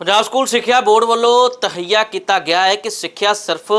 Punjab school ਸਿੱਖਿਆ board ਵੱਲੋਂ ਤਹਈਆ ਕੀਤਾ ਗਿਆ ਹੈ ਕਿ ਸਿੱਖਿਆ ਸਿਰਫ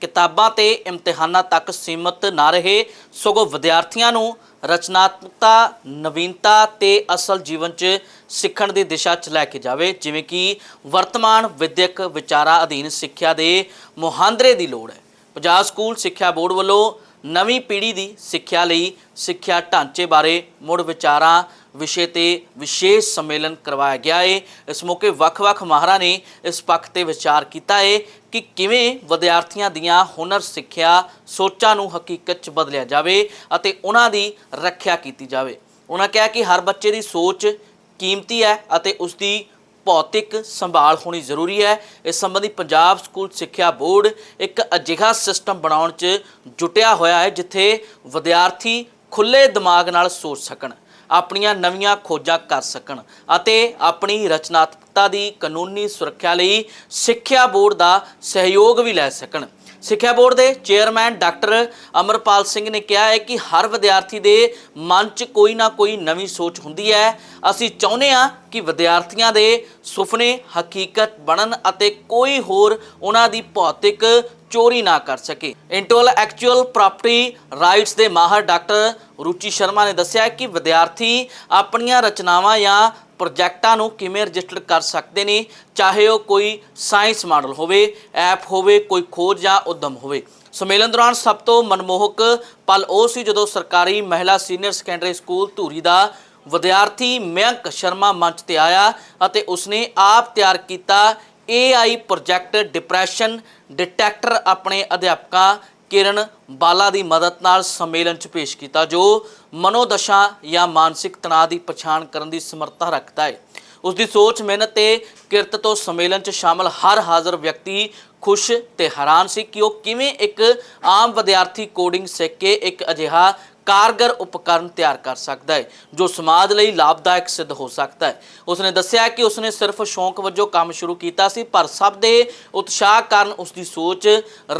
ਕਿਤਾਬਾਂ ਤੇ ਇਮਤਿਹਾਨਾਂ ਤੱਕ ਸੀਮਤ ਨਾ ਰਹੇ, ਸਗੋਂ ਵਿਦਿਆਰਥੀਆਂ ਨੂੰ ਰਚਨਾਤਮਕਤਾ, ਨਵੀਨਤਾ ਤੇ ਅਸਲ ਜੀਵਨ 'ਚ ਸਿੱਖਣ ਦੀ ਦਿਸ਼ਾ 'ਚ ਲੈ ਕੇ ਜਾਵੇ, ਜਿਵੇਂ ਕਿ ਵਰਤਮਾਨ ਵਿਦਿਅਕ ਵਿਚਾਰਾਂ ਅਧੀਨ ਸਿੱਖਿਆ ਦੇ ਮੁਹਾਂਦਰੇ ਦੀ ਲੋੜ ਹੈ। ਪੰਜਾਬ ਸਕੂਲ ਸਿੱਖਿਆ ਬੋਰਡ ਵੱਲੋਂ ਨਵੀਂ ਪੀੜ੍ਹੀ ਦੀ ਸਿੱਖਿਆ ਲਈ ਸਿੱਖਿਆ ਢਾਂਚੇ ਬਾਰੇ ਮੁੜ ਵਿਚਾਰਾਂ ਵਿਸ਼ੇ ਤੇ ਵਿਸ਼ੇਸ਼ ਸੰਮੇਲਨ ਕਰਵਾਇਆ ਗਿਆ ਏ। ਇਸ ਮੌਕੇ ਵੱਖ-ਵੱਖ ਮਾਹਰਾਂ ਨੇ ਇਸ ਪੱਖ ਤੇ ਵਿਚਾਰ ਕੀਤਾ ਹੈ ਕਿ ਕਿਵੇਂ ਵਿਦਿਆਰਥੀਆਂ ਦੀਆਂ ਹੁਨਰ ਸਿੱਖਿਆ ਸੋਚਾਂ ਨੂੰ ਹਕੀਕਤ 'ਚ ਬਦਲਿਆ ਜਾਵੇ ਅਤੇ ਉਹਨਾਂ ਦੀ ਰੱਖਿਆ ਕੀਤੀ ਜਾਵੇ। ਉਹਨਾਂ ਕਿਹਾ ਕਿ ਹਰ ਬੱਚੇ ਦੀ ਸੋਚ ਕੀਮਤੀ ਹੈ ਅਤੇ ਉਸ ਦੀ ਭੌਤਿਕ ਸੰਭਾਲ ਹੋਣੀ ਜ਼ਰੂਰੀ ਹੈ। ਇਸ ਸੰਬੰਧੀ ਪੰਜਾਬ ਸਕੂਲ ਸਿੱਖਿਆ ਬੋਰਡ ਇੱਕ ਅਜਿਹਾ ਸਿਸਟਮ ਬਣਾਉਣ 'ਚ ਜੁਟਿਆ ਹੋਇਆ ਹੈ, ਜਿੱਥੇ ਵਿਦਿਆਰਥੀ ਖੁੱਲੇ ਦਿਮਾਗ ਨਾਲ ਸੋਚ ਸਕਣ, ਆਪਣੀਆਂ ਨਵੀਆਂ ਖੋਜਾਂ ਕਰ ਸਕਣ ਅਤੇ ਆਪਣੀ ਰਚਨਾਤਮਕਤਾ ਦੀ ਕਾਨੂੰਨੀ ਸੁਰੱਖਿਆ ਲਈ ਸਿੱਖਿਆ ਬੋਰਡ ਦਾ ਸਹਿਯੋਗ ਵੀ ਲੈ ਸਕਣ। ਸਿੱਖਿਆ ਬੋਰਡ ਦੇ ਚੇਅਰਮੈਨ ਡਾਕਟਰ ਅਮਰਪਾਲ ਸਿੰਘ ਨੇ ਕਿਹਾ ਹੈ ਕਿ ਹਰ ਵਿਦਿਆਰਥੀ ਦੇ ਮਨ 'ਚ ਕੋਈ ਨਾ ਕੋਈ ਨਵੀਂ ਸੋਚ ਹੁੰਦੀ ਹੈ। ਅਸੀਂ ਚਾਹੁੰਦੇ ਹਾਂ ਕਿ ਵਿਦਿਆਰਥੀਆਂ ਦੇ ਸੁਪਨੇ ਹਕੀਕਤ ਬਣਨ ਅਤੇ ਕੋਈ ਹੋਰ ਉਹਨਾਂ ਦੀ ਭੌਤਿਕ ਚੋਰੀ ਨਾ ਕਰ ਸਕੇ। ਇੰਟੈਲ ਐਕਚੁਅਲ ਪ੍ਰਾਪਰਟੀ ਰਾਈਟਸ ਦੇ ਮਾਹਰ ਡਾਕਟਰ ਰੁਚੀ ਸ਼ਰਮਾ ਨੇ ਦੱਸਿਆ ਕਿ ਵਿਦਿਆਰਥੀ ਆਪਣੀਆਂ ਰਚਨਾਵਾਂ ਜਾਂ ਪ੍ਰੋਜੈਕਟਾਂ ਨੂੰ ਕਿਵੇਂ ਰਜਿਸਟਰ ਕਰ ਸਕਦੇ ਨੇ, ਚਾਹੇ ਉਹ ਕੋਈ ਸਾਇੰਸ ਮਾਡਲ ਹੋਵੇ, ਐਪ ਹੋਵੇ, ਕੋਈ ਖੋਜ ਜਾਂ ਉਦਮ ਹੋਵੇ। ਸੰਮੇਲਨ ਦੌਰਾਨ ਸਭ ਤੋਂ ਮਨਮੋਹਕ ਪਲ ਉਹ ਸੀ ਜਦੋਂ ਸਰਕਾਰੀ ਮਹਿਲਾ ਸੀਨੀਅਰ ਸੈਕੰਡਰੀ ਸਕੂਲ ਧੂਰੀ ਦਾ ਵਿਦਿਆਰਥੀ ਮਯੰਕ ਸ਼ਰਮਾ ਮੰਚ ਤੇ ਆਇਆ ਅਤੇ ਉਸਨੇ ਆਪ ਤਿਆਰ ਕੀਤਾ AI ਪ੍ਰੋਜੈਕਟ ਡਿਪਰੈਸ਼ਨ ਡਿਟੈਕਟਰ ਆਪਣੇ ਅਧਿਆਪਕਾਂ ਕਿਰਨ ਬਾਲਾ ਦੀ ਮਦਦ ਨਾਲ ਸੰਮੇਲਨ 'ਚ ਪੇਸ਼ ਕੀਤਾ, ਜੋ ਮਨੋਦਸ਼ਾ ਜਾਂ ਮਾਨਸਿਕ ਤਣਾਅ ਦੀ ਪਛਾਣ ਕਰਨ ਦੀ ਸਮਰੱਥਾ ਰੱਖਦਾ ਹੈ। ਉਸ ਦੀ ਸੋਚ, ਮਿਹਨਤ ਤੇ ਕਿਰਤ ਤੋਂ ਸੰਮੇਲਨ 'ਚ ਸ਼ਾਮਲ ਹਰ ਹਾਜ਼ਰ ਵਿਅਕਤੀ ਖੁਸ਼ ਤੇ ਹੈਰਾਨ ਸੀ ਕਿ ਉਹ ਕਿਵੇਂ ਇੱਕ ਆਮ ਵਿਦਿਆਰਥੀ ਕੋਡਿੰਗ ਸਿੱਖ ਕੇ ਇੱਕ ਅਜਿਹਾ ਕਾਰਗਰ ਉਪਕਰਨ ਤਿਆਰ ਕਰ ਸਕਦਾ ਹੈ, ਜੋ ਸਮਾਜ ਲਈ ਲਾਭਦਾਇਕ ਸਿੱਧ ਹੋ ਸਕਦਾ ਹੈ। ਉਸਨੇ ਦੱਸਿਆ ਕਿ ਉਸਨੇ ਸਿਰਫ ਸ਼ੌਂਕ ਵਜੋਂ ਕੰਮ ਸ਼ੁਰੂ ਕੀਤਾ ਸੀ, ਪਰ ਸਭ ਦੇ ਉਤਸ਼ਾਹ ਕਾਰਨ ਉਸ ਦੀ ਸੋਚ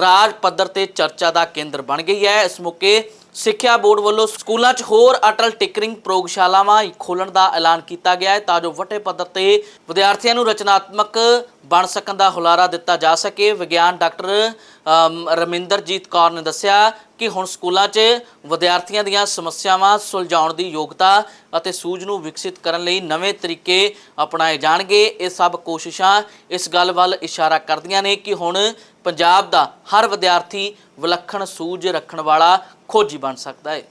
ਰਾਜ ਪੱਧਰ ਤੇ ਚਰਚਾ ਦਾ ਕੇਂਦਰ ਬਣ ਗਈ ਹੈ। ਇਸ ਮੌਕੇ ਸਿੱਖਿਆ ਬੋਰਡ ਵੱਲੋਂ ਸਕੂਲਾਂ 'ਚ ਹੋਰ ਅਟਲ ਟਿਕਰਿੰਗ ਪ੍ਰਯੋਗਸ਼ਾਲਾਵਾਂ ਖੋਲਣ ਦਾ ਐਲਾਨ ਕੀਤਾ ਗਿਆ ਹੈ ਤਾਂ ਜੋ ਵੱਡੇ ਪੱਧਰ ਤੇ ਵਿਦਿਆਰਥੀਆਂ ਨੂੰ ਰਚਨਾਤਮਕ ਬਣ ਸਕਣ ਦਾ ਹੁਲਾਰਾ ਦਿੱਤਾ ਜਾ ਸਕੇ। ਵਿਗਿਆਨ ਡਾਕਟਰ ਰਮਿੰਦਰਜੀਤ ਕੌਰ ਨੇ ਦੱਸਿਆ ਕਿ ਹੁਣ ਸਕੂਲਾਂ 'ਚ ਵਿਦਿਆਰਥੀਆਂ ਦੀਆਂ ਸਮੱਸਿਆਵਾਂ ਸੁਲਝਾਉਣ ਦੀ ਯੋਗਤਾ ਅਤੇ ਸੂਝ ਨੂੰ ਵਿਕਸਿਤ ਕਰਨ ਲਈ ਨਵੇਂ ਤਰੀਕੇ ਅਪਣਾਏ ਜਾਣਗੇ। ਇਹ ਸਭ ਕੋਸ਼ਿਸ਼ਾਂ ਇਸ ਗੱਲ ਵੱਲ ਇਸ਼ਾਰਾ ਕਰਦੀਆਂ ਨੇ ਕਿ ਹੁਣ ਪੰਜਾਬ ਦਾ ਹਰ ਵਿਦਿਆਰਥੀ ਵਿਲੱਖਣ ਸੂਝ ਰੱਖਣ ਵਾਲਾ ਖੋਜੀ ਬਣ ਸਕਦਾ ਹੈ।